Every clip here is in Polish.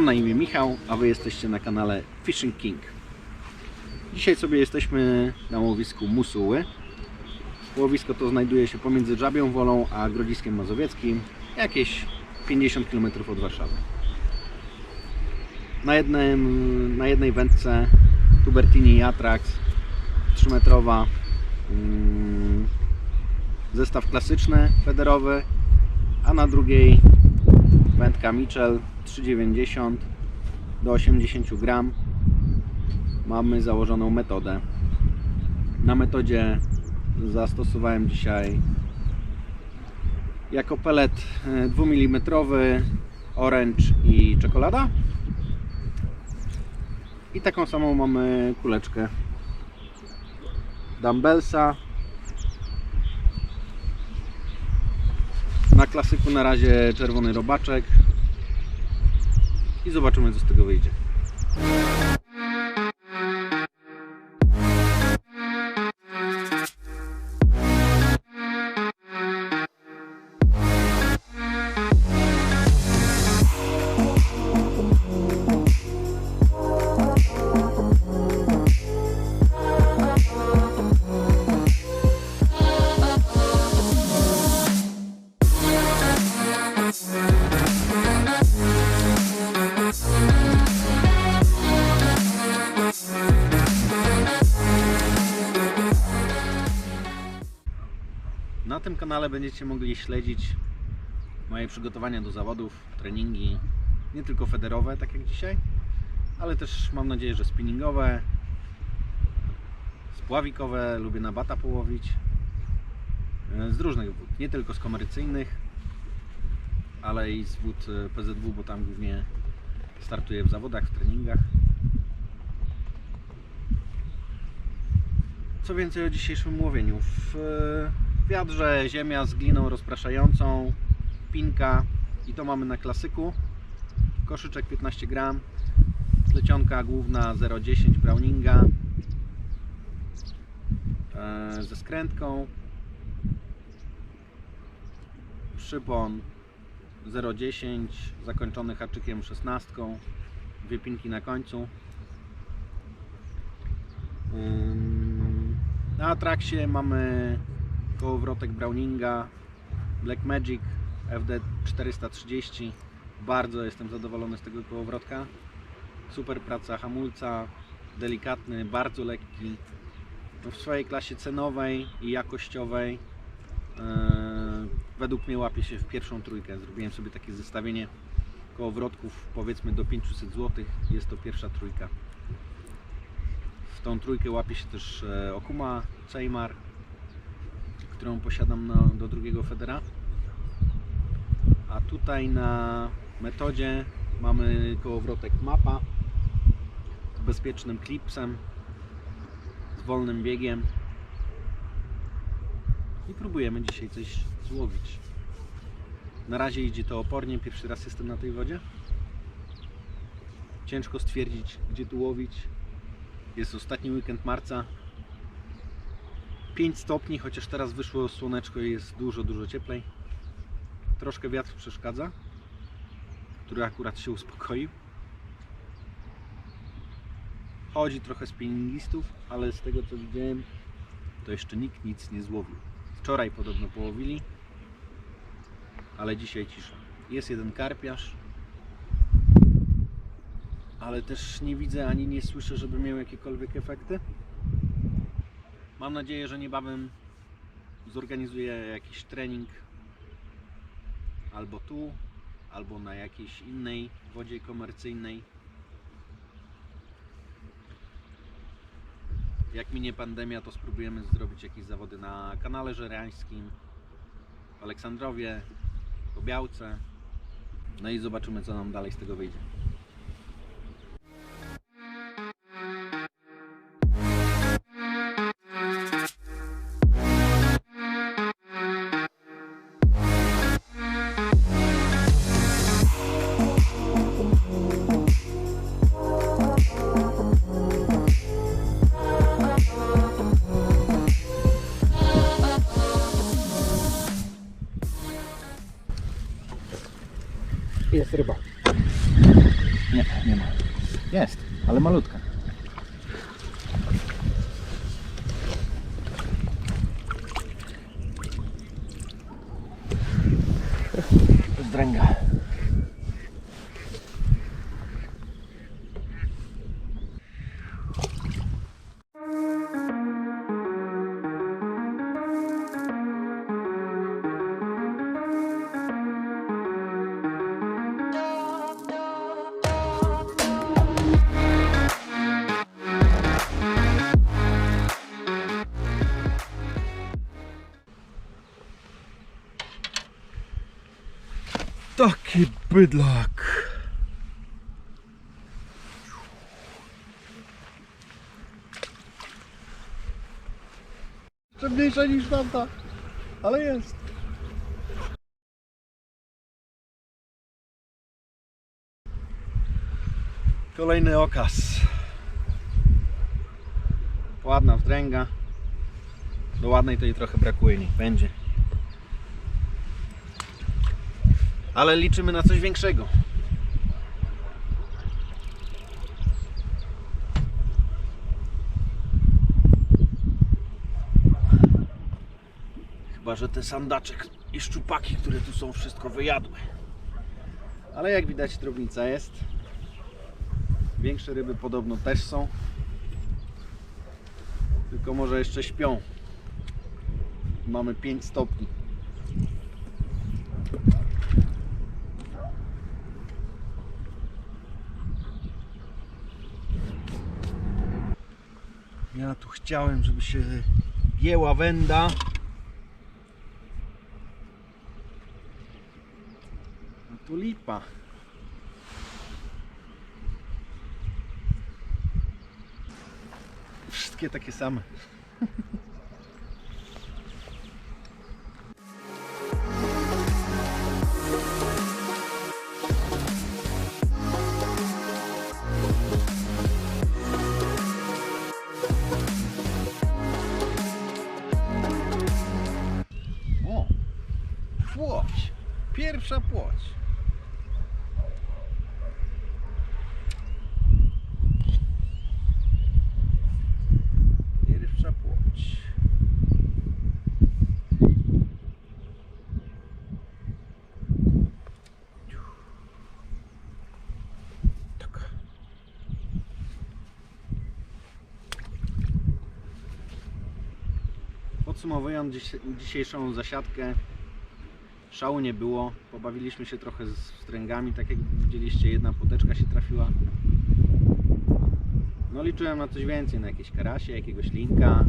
Mam na imię Michał, a Wy jesteście na kanale Fishing King. Dzisiaj sobie jesteśmy na łowisku Musuły. Łowisko to znajduje się pomiędzy Żabią Wolą a Grodziskiem Mazowieckim, jakieś 50 km od Warszawy. Na, jednym, na jednej wędce Tubertini Atrax 3-metrowa, mm, zestaw klasyczny, federowy, a na drugiej wędka Mitchell 3,90 do 80 gram. Mamy założoną metodę. Na metodzie zastosowałem dzisiaj jako pelet 2 mm orange i czekolada. I taką samą mamy kuleczkę dumbbellsa Na klasyku na razie czerwony robaczek. Zobaczymy co z tego wyjdzie. Kanale będziecie mogli śledzić moje przygotowania do zawodów, treningi, nie tylko federowe, tak jak dzisiaj, ale też mam nadzieję, że spinningowe, spławikowe, lubię na bata połowić, e, z różnych wód, nie tylko z komercyjnych, ale i z wód e, PZW, bo tam głównie startuję w zawodach, w treningach. Co więcej o dzisiejszym łowieniu? W e, wiadrze ziemia z gliną rozpraszającą, pinka i to mamy na klasyku. Koszyczek 15 gram, plecionka główna 0,10 Browninga e, ze skrętką, przypon 0,10 zakończony haczykiem 16, dwie pinki na końcu. Na atrakcie mamy kołowrotek Browninga Black Magic FD 430. Bardzo jestem zadowolony z tego kołowrotka. Super praca hamulca, delikatny, bardzo lekki. No w swojej klasie cenowej i jakościowej yy, według mnie łapie się w pierwszą trójkę. Zrobiłem sobie takie zestawienie kołowrotków powiedzmy do 500 zł. Jest to pierwsza trójka. W tą trójkę łapie się też e, Okuma Ceymar, którą posiadam na, do drugiego federa. A tutaj na metodzie mamy kołowrotek Mapa z bezpiecznym klipsem, z wolnym biegiem. I próbujemy dzisiaj coś złowić. Na razie idzie to opornie, pierwszy raz jestem na tej wodzie. Ciężko stwierdzić, gdzie tu łowić. Jest ostatni weekend marca. 5 stopni, chociaż teraz wyszło słoneczko i jest dużo, dużo cieplej. Troszkę wiatr przeszkadza, który akurat się uspokoił. Chodzi trochę spinningistów, ale z tego co widziałem, to jeszcze nikt nic nie złowił. Wczoraj podobno połowili, ale dzisiaj cisza. Jest jeden karpiarz, ale też nie widzę ani nie słyszę, żeby miał jakiekolwiek efekty. Mam nadzieję, że niebawem zorganizuję jakiś trening albo tu, albo na jakiejś innej wodzie komercyjnej. Jak minie pandemia, to spróbujemy zrobić jakieś zawody na kanale żerańskim, w Aleksandrowie, po Białce. No i zobaczymy, co nam dalej z tego wyjdzie. Ale Taki bydlak. Jeszcze mniejsza niż tamta, ale jest. Kolejny okaz. Ładna wdręga. Do ładnej to jej trochę brakuje, niech będzie. Ale liczymy na coś większego. Chyba, że te sandaczek i szczupaki, które tu są, wszystko wyjadły. Ale jak widać, drobnica jest. Większe ryby podobno też są. Tylko może jeszcze śpią. Mamy 5 stopni. Ja tu chciałem, żeby się jęła węda. A tu lipa. Wszystkie takie same. Pierwsza płoć! Pierwsza płoć. Tak. Podsumowując dzisiejszą zasiadkę, szału nie było. Pobawiliśmy się trochę z stręgami, tak jak widzieliście, jedna poteczka się trafiła. No liczyłem na coś więcej, na jakieś karasie, jakiegoś linka,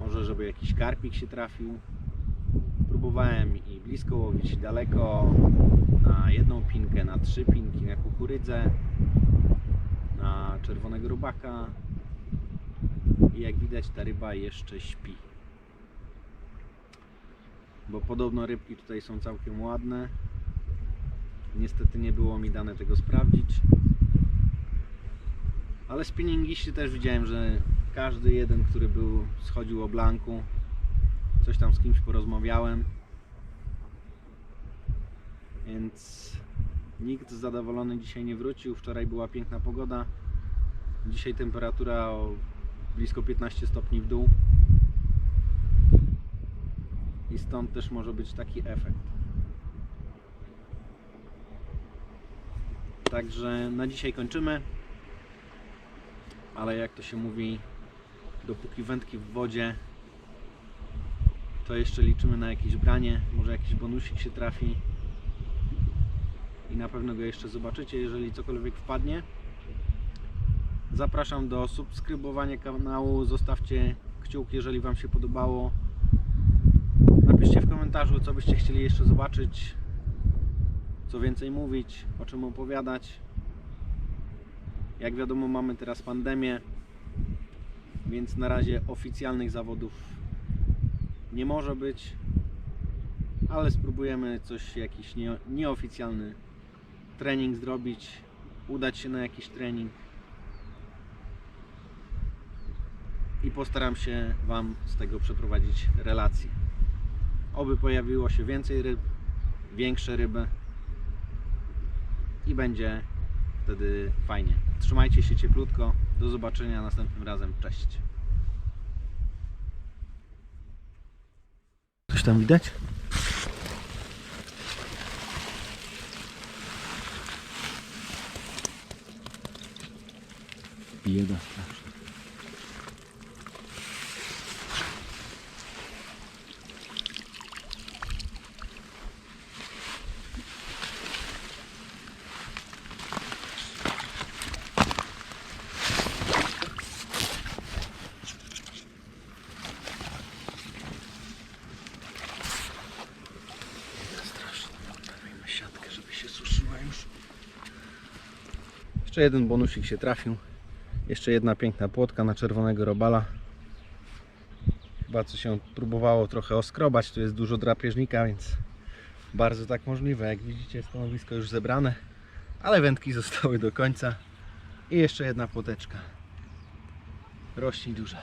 może żeby jakiś karpik się trafił. Próbowałem i blisko łowić, i daleko, na jedną pinkę, na trzy pinki, na kukurydzę, na czerwonego robaka. I jak widać ta ryba jeszcze śpi. Bo podobno rybki tutaj są całkiem ładne. Niestety nie było mi dane tego sprawdzić. Ale spinningiści też widziałem, że każdy jeden, który był, schodził o blanku. Coś tam z kimś porozmawiałem. Więc nikt zadowolony dzisiaj nie wrócił. Wczoraj była piękna pogoda. Dzisiaj temperatura o blisko 15 stopni w dół. I stąd też może być taki efekt. Także na dzisiaj kończymy. Ale jak to się mówi, dopóki wędki w wodzie, to jeszcze liczymy na jakieś branie. Może jakiś bonusik się trafi. I na pewno go jeszcze zobaczycie, jeżeli cokolwiek wpadnie. Zapraszam do subskrybowania kanału. Zostawcie kciuk, jeżeli Wam się podobało. Napiszcie w komentarzu, co byście chcieli jeszcze zobaczyć, co więcej mówić, o czym opowiadać. Jak wiadomo, mamy teraz pandemię, więc na razie oficjalnych zawodów nie może być, ale spróbujemy coś, jakiś nie, nieoficjalny trening zrobić, udać się na jakiś trening i postaram się Wam z tego przeprowadzić relację. Oby pojawiło się więcej ryb, większe ryby i będzie wtedy fajnie. Trzymajcie się cieplutko. Do zobaczenia następnym razem. Cześć. Coś tam widać? Bieda straszna. Strasznie. Postawimy siatkę, żeby się suszyła już. Jeszcze jeden bonusik się trafił. Jeszcze jedna piękna płotka na czerwonego robala. Chyba co się próbowało trochę oskrobać. Tu jest dużo drapieżnika, więc bardzo tak możliwe. Jak widzicie, stanowisko już zebrane, ale wędki zostały do końca. I jeszcze jedna płoteczka. Rośli duże.